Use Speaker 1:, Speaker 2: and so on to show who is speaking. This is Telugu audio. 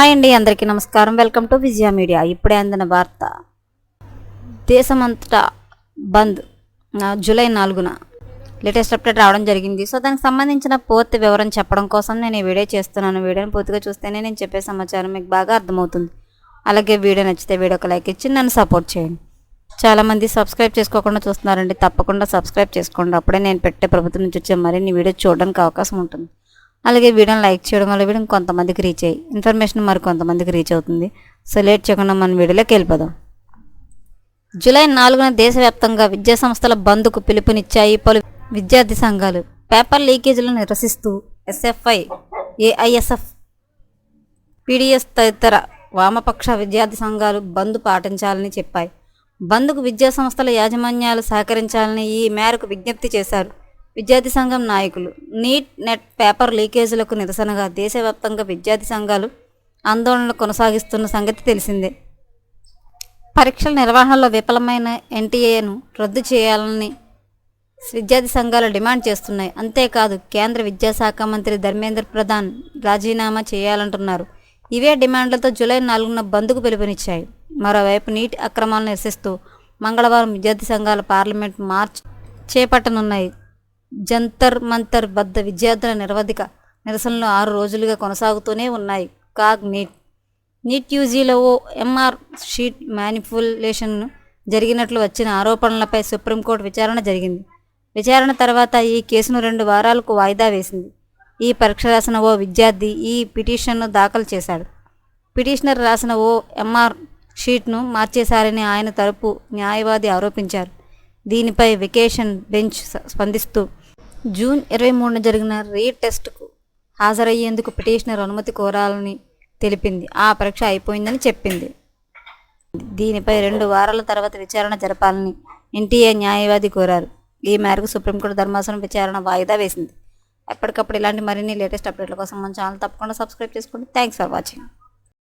Speaker 1: హాయ్ అండి అందరికీ నమస్కారం. Welcome to Vijaya media. ఇప్పుడే అందిన వార్త. దేశమంతటా బంద్ జూలై నాలుగున. లేటెస్ట్ అప్డేట్ రావడం జరిగింది. సో దానికి సంబంధించిన పూర్తి వివరం చెప్పడం కోసం నేను ఈ వీడియో చేస్తున్నాను. వీడియోని పూర్తిగా చూస్తేనే నేను చెప్పే సమాచారం మీకు బాగా అర్థమవుతుంది. అలాగే వీడియో నచ్చితే వీడియోకి లైక్ ఇచ్చి నన్ను సపోర్ట్ చేయండి. చాలామంది సబ్స్క్రైబ్ చేసుకోకుండా చూస్తున్నారండి. తప్పకుండా సబ్స్క్రైబ్ చేసుకోండి. అప్పుడే నేను పెట్టే ప్రభుత్వం నుంచి వచ్చే మరిన్ని వీడియో చూడడానికి అవకాశం ఉంటుంది. అలాగే వీడియోని లైక్ చేయడం వల్ల వీడియో కొంతమందికి రీచ్ అయ్యి ఇన్ఫర్మేషన్ మరి కొంతమందికి రీచ్ అవుతుంది. సో లేట్ చేయకుండా మన వీడియోలోకి వెళ్ళిపోదాం. జూలై నాలుగున దేశవ్యాప్తంగా విద్యా సంస్థల బంద్కు పిలుపునిచ్చాయి పలు విద్యార్థి సంఘాలు. పేపర్ లీకేజీలను నిరసిస్తూ ఎస్ఎఫ్ఐ ఏఐఎస్ఎఫ్ పీడిఎస్ తదితర వామపక్ష విద్యార్థి సంఘాలు బంద్ పాటించాలని చెప్పాయి. బంద్కు విద్యా సంస్థల యాజమాన్యాలు సహకరించాలని ఈ మేరకు విజ్ఞప్తి చేశారు. విద్యార్థి సంఘం నాయకులు. నీట్ నెట్ పేపర్ లీకేజీలకు నిరసనగా దేశవ్యాప్తంగా విద్యార్థి సంఘాలు ఆందోళనలు కొనసాగిస్తున్న సంగతి తెలిసిందే. పరీక్షల నిర్వహణలో విఫలమైన ఎన్టీఏను రద్దు చేయాలని విద్యార్థి సంఘాలు డిమాండ్ చేస్తున్నాయి. అంతేకాదు కేంద్ర విద్యాశాఖ మంత్రి ధర్మేంద్ర ప్రధాన్ రాజీనామా చేయాలంటున్నారు. ఇవే డిమాండ్లతో జూలై నాలుగున బంద్కు పిలుపునిచ్చాయి. మరోవైపు నీటి అక్రమాలను నిరసిస్తూ మంగళవారం విద్యార్థి సంఘాల పార్లమెంట్ మార్చ్ చేపట్టనున్నాయి. జంతర్ మంతర్ వద్ద విద్యార్థుల నిరవధిక నిరసనలు ఆరు రోజులుగా కొనసాగుతూనే ఉన్నాయి. కాగ్ నీట్. నీట్ యూజీలో ఓ ఎంఆర్ షీట్ మ్యానిపులేషన్ జరిగినట్లు వచ్చిన ఆరోపణలపై సుప్రీంకోర్టు విచారణ జరిగింది. విచారణ తర్వాత ఈ కేసును రెండు వారాలకు వాయిదా వేసింది. ఈ పరీక్ష రాసిన ఓ విద్యార్థి ఈ పిటిషన్ను దాఖలు చేశాడు. పిటిషనర్ రాసిన ఓ ఎంఆర్ షీట్ను మార్చేశారని ఆయన తరపు న్యాయవాది ఆరోపించారు. దీనిపై వెకేషన్ బెంచ్ స్పందిస్తూ జూన్ ఇరవై మూడున జరిగిన రీటెస్ట్కు హాజరయ్యేందుకు పిటిషనర్ అనుమతి కోరాలని తెలిపింది. ఆ పరీక్ష అయిపోయిందని చెప్పింది. దీనిపై రెండు వారాల తర్వాత విచారణ జరపాలని ఎన్టీఏ న్యాయవాది కోరారు. ఈ మేరకు సుప్రీంకోర్టు ధర్మాసనం విచారణ వాయిదా వేసింది. ఎప్పటికప్పుడు ఇలాంటి మరిన్ని లేటెస్ట్ అప్డేట్ల కోసం మన ఛానల్ తప్పకుండా సబ్స్క్రైబ్ చేసుకోండి. Thanks for watching.